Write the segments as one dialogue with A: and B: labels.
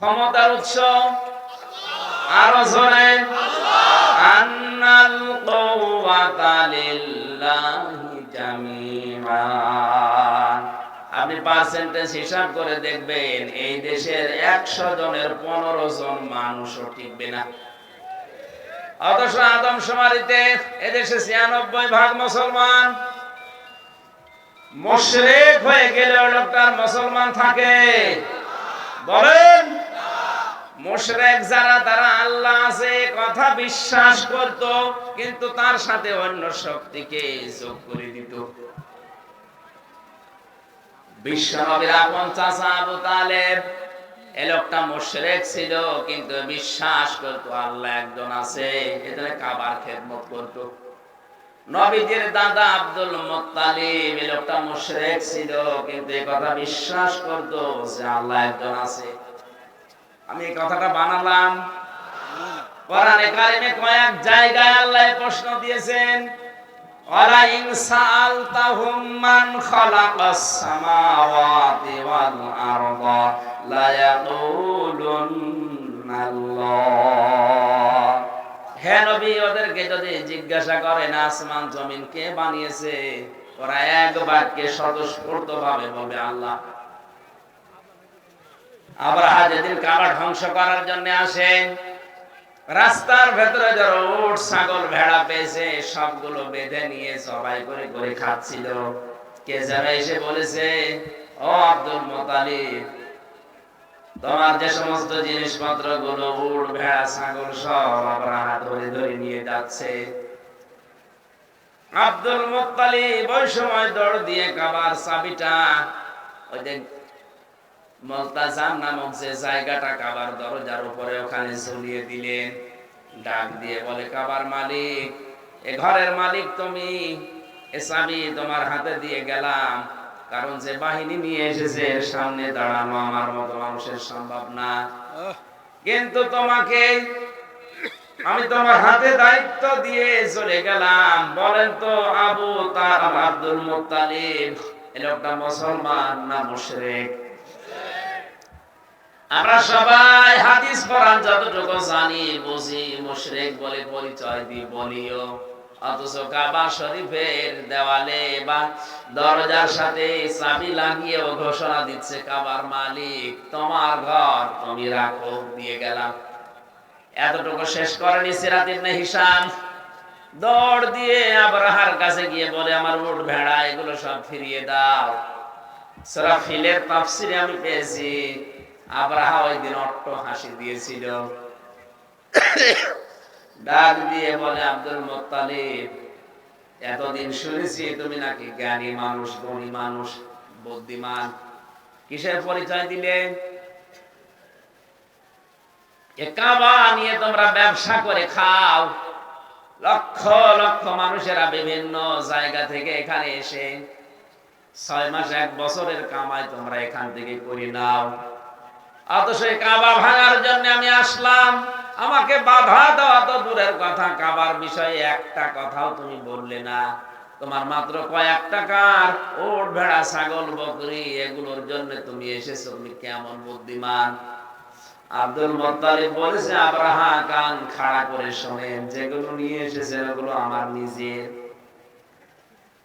A: ক্ষমতার উৎস? আরও জোরে। আন্নাল আপনি পার্সেন্টেজ হিসাব করে দেখবেন, এই দেশের একশো জনের পনেরো জন টিকবে না অথচ আদম সমারিতে এদেশে ছিয়ানব্বই ভাগ মুসলমান। মোশরেক হয়ে গেলে লোকটার মুসলমান থাকে। বলেন মোশরেক যারা, তারা আল্লাহ আছে, কথা বিশ্বাস করত, কিন্তু তার সাথে অন্য শক্তিকে যোগ করে দিত। আবু তালেব, এ লোকটা মুশরিক ছিল, কিন্তু বিশ্বাস করত আল্লাহ একজন আছে কাবার খেদমত করত। নবীজির দাদা আব্দুল এ লোকটা মুশরিক ছিল, কিন্তু কথা বিশ্বাস করত যে আল্লাহ একজন আছে। আমি এই কথাটা বানালাম। কোরআনে কারিমে কয়েক জায়গায় আল্লাহ প্রশ্ন দিয়েছেন, ওয়ালা ইন সাআলতাহুম মান খালাকাস সামাওয়াতি ওয়াল আরদা লা হে নবী, ওদেরকে যদি জিজ্ঞাসা করেন, আসমান, জমিন কে বানিয়েছে? ওরা এক বাক্যে স্বতঃস্ফূর্ত ভাবে বলবে, আল্লাহ আবার যেদিন কাবা ধ্বংস করার জন্য রাস্তার ভেতরে যারা উট, ছাগল, ভেড়া পেয়েছে, সবগুলো বেঁধে নিয়ে সবাই করে করে খাচ্ছিল। কে এসে বলেছে, ও আব্দুল মোতালিব, তোমার যে সমস্ত জিনিসপত্রগুলো উট, ভেড়া, ছাগল সব আমরা ধরে ধরে নিয়ে যাচ্ছে। আব্দুল মোত্তালিব ওই সময় দৌড় দিয়ে কাবার চাবিটা ওই যে মলতাজাম নামক যে জায়গাটা কাবার দরজার উপরে ওখানে ঝুলিয়ে দিলেন। ডাক দিয়ে বলে কাবার মালিক এ ঘরের মালিক তুমি। এ চাবি তোমার হাতে দিয়ে গেলাম। কারণ যে বাহিনী নিয়ে এসেছে সামনে দাঁড়ানো আমার মতো মানুষের সম্ভব না। কিন্তু তোমাকে আমি তোমার হাতে দায়িত্ব দিয়ে চলে গেলাম। বলেন তো আবু তার আব্দুল মুত্তালিব এ লোকটা মুসলমান না মুশরিক? আমরা সবাই হাদিস কোরআন যতটুকু জানি, বুঝি, মুশরিক বলে পরিচয় দিই বলিও। অথচ কাবা শরীফের দেওয়ালে বা দরজার সাথে চাবি লাগিয়েও ঘোষণা দিচ্ছে, কাবার মালিক, তোমার ঘর তুমি রাখো, দিয়ে গেলাম। এতটুকু শেষ করেনি সিরাতির হিসাম দৌড় দিয়ে আবরাহার কাছে গিয়ে বলে, আমার উট ভেড়া, এগুলো সব ফিরিয়ে দাও। সরা ফিলের তাফসিরে আমি পেয়েছি ওই দিন অট্ট হাসি দিয়েছিল। ডাক দিয়ে বলে, আব্দুল মোত্তালিব, এতদিন শুনেছি তুমি নাকি জ্ঞানী মানুষ মানুষ, বুদ্ধিমান। কিসের পরিচয় দিলে? নিয়ে তোমরা ব্যবসা করে খাও। লক্ষ লক্ষ মানুষেরা বিভিন্ন জায়গা থেকে এখানে এসে ছয় মাস এক বছরের কামাই তোমরা এখান থেকে করে নাও। অথচ কাবা ভাঙার জন্য আমি আসলাম। আমাকে বাধা দেওয়া তো দূরের কথা, কাবার বিষয়ে একটা কথাও তুমি বললে না। তোমার মাত্র কয়েক টাকার ওট, ভেড়া, ছাগল, বকরি, এগুলোর জন্য তুমি এসেছ, তুমি কেমন বুদ্ধিমান? আব্দুল মোত্তালিব বলেছে আব্রাহা কান খাড়া করে শোনেন, যেগুলো নিয়ে এসেছে ওগুলো আমার নিজের।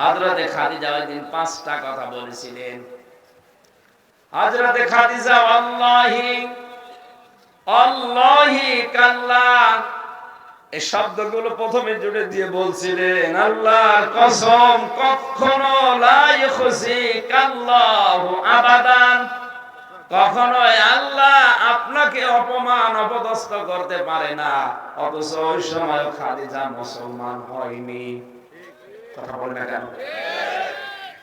A: হযরতে খাদিজা ওই দিন পাঁচটা কথা বলেছিলেন। হযরতে খাদিজা, আল্লাহি আল্লাহি এই শব্দগুলো প্রথমে জুড়ে দিয়ে বলছিলেন কসম, কখনো আবাদান। আল্লাহ আপনাকে অপমান অপদস্থ করতে পারে না। অথচ ওই সময় খাদিজা মুসলমান হয়নি। কথা বলে না কেন?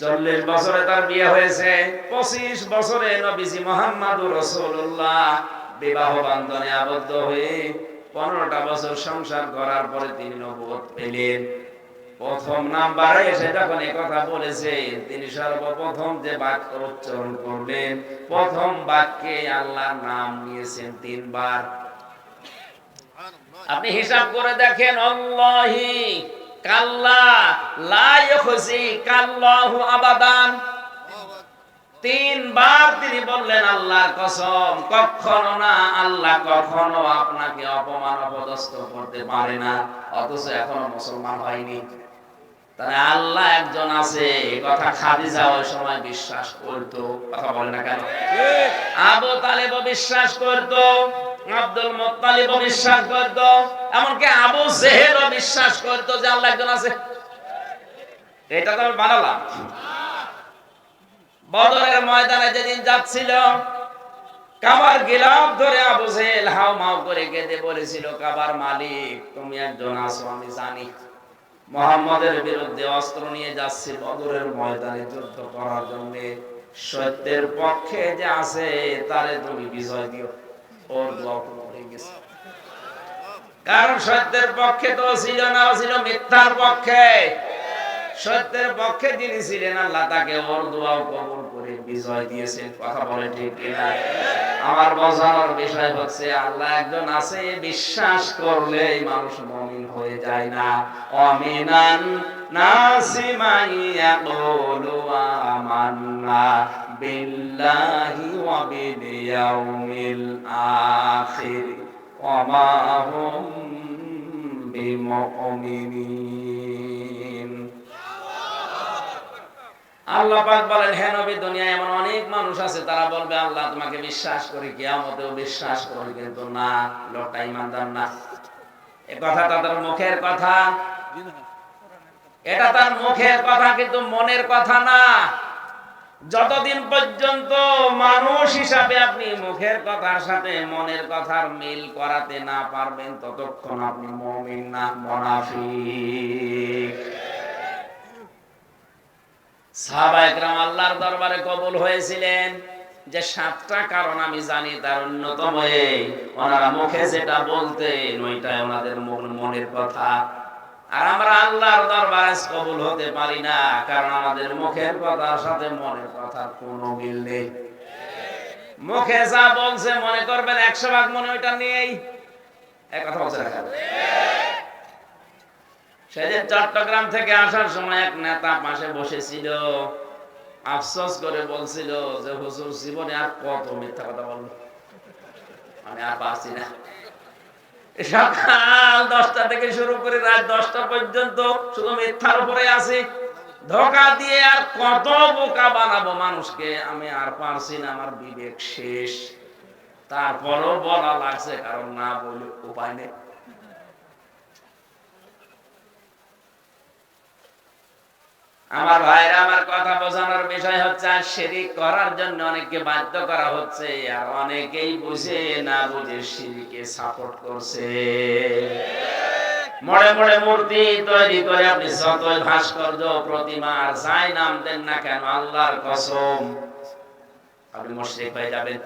A: চল্লিশ বছরে তার বিয়ে হয়েছে, পঁচিশ বছরে নবীজি রসুল্লাহ বিবাহ আবদ্ধ হয়ে পনেরোটা বছর সংসার করার পরে তিনি নবুয়ত পেলেন। প্রথম নাম্বারে এসে যখন কথা বলেছেন তিনি সর্বপ্রথম যে বাক্য উচ্চারণ করলেন, প্রথম বাক্যে আল্লাহর নাম নিয়েছেন তিনবার। আপনি হিসাব করে দেখেন, আল্লাহি কাল্লা লা কাল্লাহু আবাদান। তিনবার তিনি বললেন আল্লাহর কসম কখনো না আল্লাহ কখনো আপনাকে অপমান অপদস্থ করতে পারে না অথচ এখনও মুসলমান হয়নি। তাহলে আল্লাহ একজন আছে কথা খাদিজা ওই সময় বিশ্বাস করতো। কথা বলে না কেন? আবু তালেব বিশ্বাস করতো। আব্দুল মুত্তালিব বিশ্বাস করতো, এমনকি আবু জেহেলও বিশ্বাস করতো যে আল্লাহ একজন আছে। এটা তো আমি বানালাম। বদরের ময়দানে যেদিন যাচ্ছিল, কাবার গিলাফ ধরে আবু জেহেল হাও মাও করে কেঁদে বলেছিল, কাবার মালিক, তুমি একজন আছো, আমি জানি। মোহাম্মদের বিরুদ্ধে অস্ত্র নিয়ে যাচ্ছে বদরের ময়দানে যুদ্ধ করার জন্য। সত্যের পক্ষে যে আছে, তারে তুমি বিজয় দিও। ওর দোয়া কবুল হয়ে গেছে। কারণ সত্যের পক্ষে তো ছিল না, ছিল মিথ্যার পক্ষে। সত্যের পক্ষে যিনি ছিলেন আল্লাহ, তাকে ওর দোয়াও কবুল করে বিজয় দিয়েছেন। কথা বলে ঠিক কিনা? আমার বোঝানোর বিষয় হচ্ছে, আল্লাহ একজন আছে, বিশ্বাস করলেই মানুষ মমিন হয়ে যায় না। অমিনান নাসি মাইয়া কলু আমান্না। ওয়া বিল ইয়াউমিল আখির। ওয়া বিমুমিনিন। আল্লাহ পাক বলেন, হে নবী, দুনিয়ায় এমন অনেক মানুষ আছে, তারা বলবে, আল্লাহ তোমাকে বিশ্বাস করি, কিয়ামতেও বিশ্বাস করি কিন্তু না, লোকটা ইমানদার না। এ কথা তাদের মুখের কথা। এটা তার মুখের কথা, কিন্তু মনের কথা না। যতদিন পর্যন্ত মানুষ হিসাবে আপনি মুখের কথার সাথে মনের কথার মিল করাতে না পারবেন, ততক্ষণ আপনি মমিন না, মুনাফিক। সাহাবা আল্লাহর দরবারে কবুল হয়েছিলেন যে সাতটা কারণ আমি জানি তার অন্যতম ওনারা মুখে যেটা বলতেন, ওইটাই ওনাদের মনের কথা। আর আমরা আল্লাহর দরবারে কবুল হতে পারি না, কারণ আমাদের মুখের কথার সাথে মনের কথার কোনো মিল নেই। মুখে যা বলছে মনে করবেন, একশো ভাগ মনে ওইটা বলছে সেদিন চট্টগ্রাম থেকে আসার সময় এক নেতা পাশে বসেছিল, আফসোস করে বলছিল যে, হুজুর, জীবনে আর কত মিথ্যা কথা বলল আমি আর পারছি না। সকাল দশটা থেকে শুরু করে রাত দশটা পর্যন্ত শুধু মিথ্যার উপরে আছি। ধোকা দিয়ে আর কত বোকা বানাবো মানুষকে আমি আর পারছি না, আমার বিবেক শেষ। তারপরও বলা লাগছে, কারণ না বলে উপায় নেই। আমার ভাইরা আমার কথা হচ্ছে শিরিক করার জন্য অনেককে বাধ্য করা হচ্ছে, আর অনেকেই বুঝে না বুঝে শিরিকে সাপোর্ট করছে। মনে মনে মূর্তি তৈরি করে আপনি যতই ভাস্কর্য, প্রতিমা যাই নাম দেন না কেন, আল্লাহর কসম। আপনি মুশরিক হয়ে যাবেন।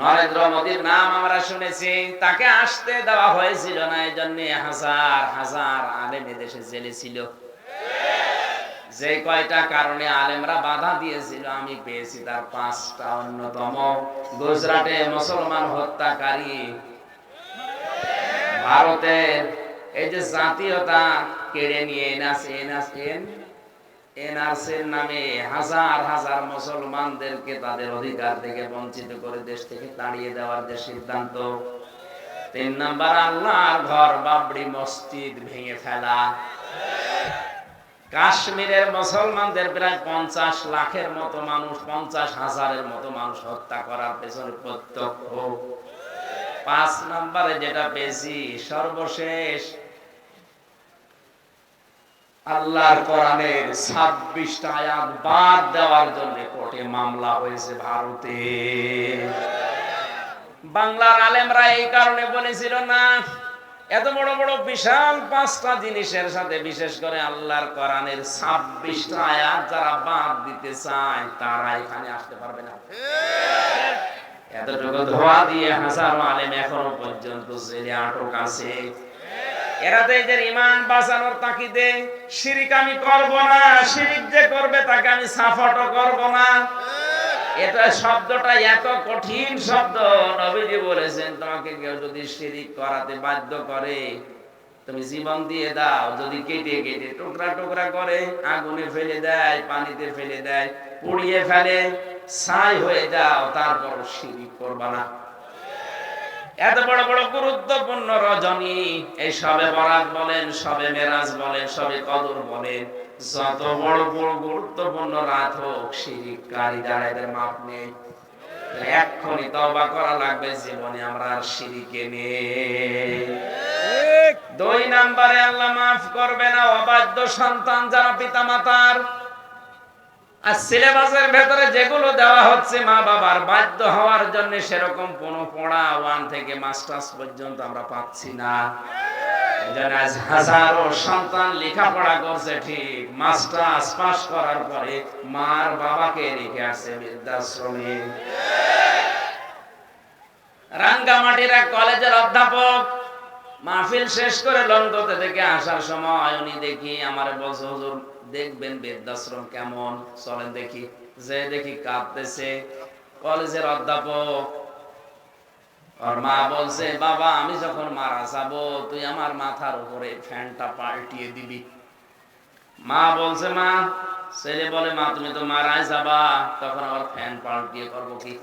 A: নরেন্দ্র মোদীর নাম আমরা শুনেছি। তাকে আসতে দেওয়া হয়েছিল না এই জন্য হাজার হাজার আলেম এদেশে জেলে ছিল। যে কয়টা কারণে আলেমরা বাধা দিয়েছিল, আমি পেয়েছি তার পাঁচটা অন্যতম। গুজরাটে মুসলমান হত্যাকারী। ভারতের এই যে জাতীয়তা কেড়ে নিয়ে এনআরসি এনআরসি এনআরসির নামে হাজার হাজার মুসলমানদেরকে তাদের অধিকার থেকে বঞ্চিত করে দেশ থেকে তাড়িয়ে দেওয়ার যে সিদ্ধান্ত, তিন নাম্বার, আল্লাহর ঘর বাবরি মসজিদ ভেঙে ফেলা। কাশ্মীরের মুসলমানদের প্রায় পঞ্চাশ লাখের মতো মানুষ, পঞ্চাশ হাজারের মতো মানুষ হত্যা করার পেছনে প্রত্যক্ষ। পাঁচ নম্বরে যেটা পেয়েছি, সর্বশেষ আল্লাহর কোরআনের ছাব্বিশটা আয়াত বাদ দেওয়ার জন্য কোর্টে মামলা হয়েছে ভারতে। বাংলার আলেমরা এই কারণে বলেছিল, না, এত বড় বড় বিশাল পাঁচটা জিনিসের সাথে বিশেষ করে আল্লাহর কোরআনের ছাব্বিশটা আয়াত যারা বাদ দিতে চায়, তারা এখানে আসতে পারবে না। এতটুকু ধোয়া দিয়ে হাজারো আলেম এখনও পর্যন্ত জেলে আটক আছে। এরা তো এদের ইমান বাঁচানোর তাকিদে শিরিক আমি করব না, শিরিক যে করবে তাকে আমি সাফটও করব না। এটা শব্দটা এত কঠিন শব্দ, নবীজি বলেছেন, তোমাকে কেউ যদি শিরিক করাতে বাধ্য করে, তুমি জীবন দিয়ে দাও, যদি কেটে কেটে টুকরা টুকরা করে, আগুনে ফেলে দেয়, পানিতে ফেলে দেয়, পুড়িয়ে ফেলে, ছাই হয়ে যাও, তারপর শিরিক করবা না। এত বড় বড় গুরুত্বপূর্ণ রজনী। এই সবে বরাত বলেন সবে মেরাজ বলেন সবে কদর বলেন। যত বড় বড় গুরুত্বপূর্ণ রাত হোক শিরিককারী যারা মাপ নেই এক্ষুনি তবা করা লাগবে জীবনে আমরা আর শিরিকে নেই। দুই নাম্বারে আল্লাহ মাফ করবে না অবাধ্য সন্তান যারা পিতা মাতার আর সিলেবাসের ভেতরে যেগুলো দেওয়া হচ্ছে মা বাবার বাধ্য হওয়ার জন্য সেরকম কোনো পড়া ওয়ান থেকে মাস্টার্স পর্যন্ত আমরা পাচ্ছি না। হাজারো সন্তান লেখাপড়া করছে ঠিক, মাস্টার্স পাস করার পরে মার বাবাকে রেখে আসছে বৃদ্ধাশ্রমে। রাঙ্গামাটির এক কলেজের অধ্যাপক মাহফিল শেষ করে লন্ডতে থেকে আসার সময় উনি দেখি আমার বলছে, হুজুর দেখবেন বৃদ্ধাশ্রম কেমন? চলেন দেখি। যে দেখি কাঁদতেছে। কলেজের অধ্যাপক। ওর মা বলছে, বাবা, আমি যখন মারা যাব, তুই আমার মাথার উপরে ফ্যানটা পাল্টিয়ে দিবি। মা বলছে, মা, ছেলে বলে, মা, তুমি তো মারাই যাবা। তখন আবার ফ্যান পাল্টিয়ে করব কি?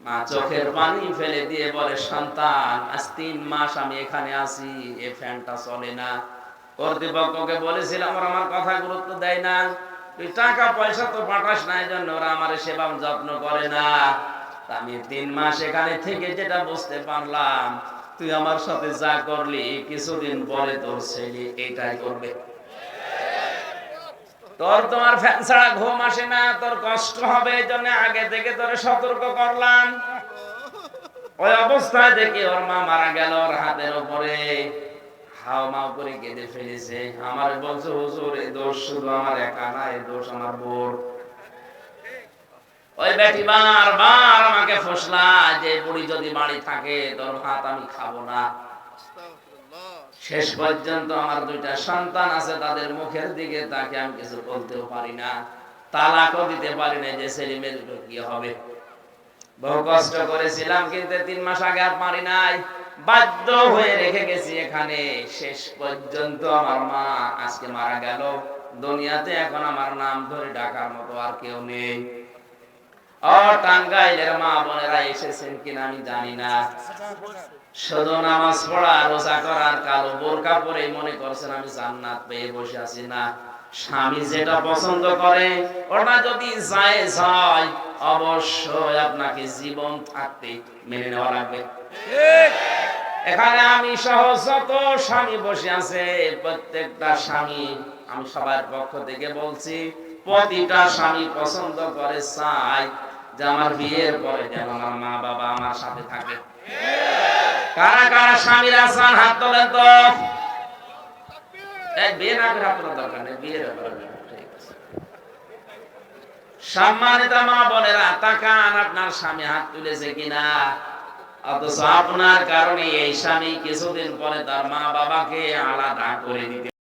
A: মা চোখের পানি ফেলে দিয়ে বলে, সন্তান, আজ তিন মাস আমি এখানে আছি, এ ফ্যানটা চলে না। কর্তৃপক্ষকে বলেছিলাম, ওরা আমার কথা গুরুত্ব দেয় না। তুই টাকা পয়সা তো পাঠাস না, এই জন্য ওরা আমার সেবা যত্ন করে না। আমি তিন মাস এখানে থেকে যেটা বুঝতে পারলাম, তুই আমার সাথে যা করলি, কিছুদিন পরে তোর ছেলে এটাই করবে। তোর তোমার ফ্যান ছাড়া ঘুম আসে না, তোর কষ্ট হবে, এই জন্য আগে থেকে তোর সতর্ক করলাম। ওই অবস্থায় দেখি ওর মা মারা গেল ওর হাতের উপরে। করে কেঁদে ফেলেছে। আমার বলছে, হুজুর, এই দোষ শুধু আমার একা না, এই দোষ আমার বোর ওই বেটি বার বার আমাকে ফসলা, যে বুড়ি যদি বাড়ি থাকে, তোর ভাত আমি খাব না। শেষ পর্যন্ত আমার দুইটা সন্তান আছে, তাদের মুখের দিকে তাকে আমি কিছু বলতেও পারি না, তালাকও দিতে পারি না যে ছেলে মেয়ের কি হবে। বহু কষ্ট করেছিলাম, কিন্তু তিন মাস আগে আর পারি নাই। বাধ্য হয়ে রেখে গেছি এখানে। শেষ পর্যন্ত আমার মা আজকে মারা গেল। দুনিয়াতে এখন আমার নাম ধরে ডাকার মতো আর কেউ নেই। ও টাঙ্গাইলের মা বোনেরা এসেছেন কিনা আমি জানি না। শুধু নামাজ পড়া, রোজা করার, কালো বোরকা পরে মনে করছেন আমি জান্নাত পেয়ে বসে আছি না। স্বামী যেটা পছন্দ করে, ওটা যদি জায়েজ হয়, অবশ্যই আপনাকে জীবন থাকতে মেনে নেওয়া লাগবে। এখানে আমি সহ যত স্বামী বসে আছে, প্রত্যেকটা স্বামী আমি সবার পক্ষ থেকে বলছি, প্রতিটা স্বামী পছন্দ করে চাই যে আমার বিয়ের পরে যেন আমার মা বাবা আমার সাথে থাকে। কারা কারা স্বামীর আসান হাত তোলেন তো? বিয়ে না করে আপনার দরকার নেই, বিয়ের। সম্মানিত মা বোনেরা, তাকান আপনার স্বামী হাত তুলেছে কিনা। অথচ আপনার কারণে এই স্বামী কিছুদিন পরে তার মা বাবাকে আলাদা করে দিতে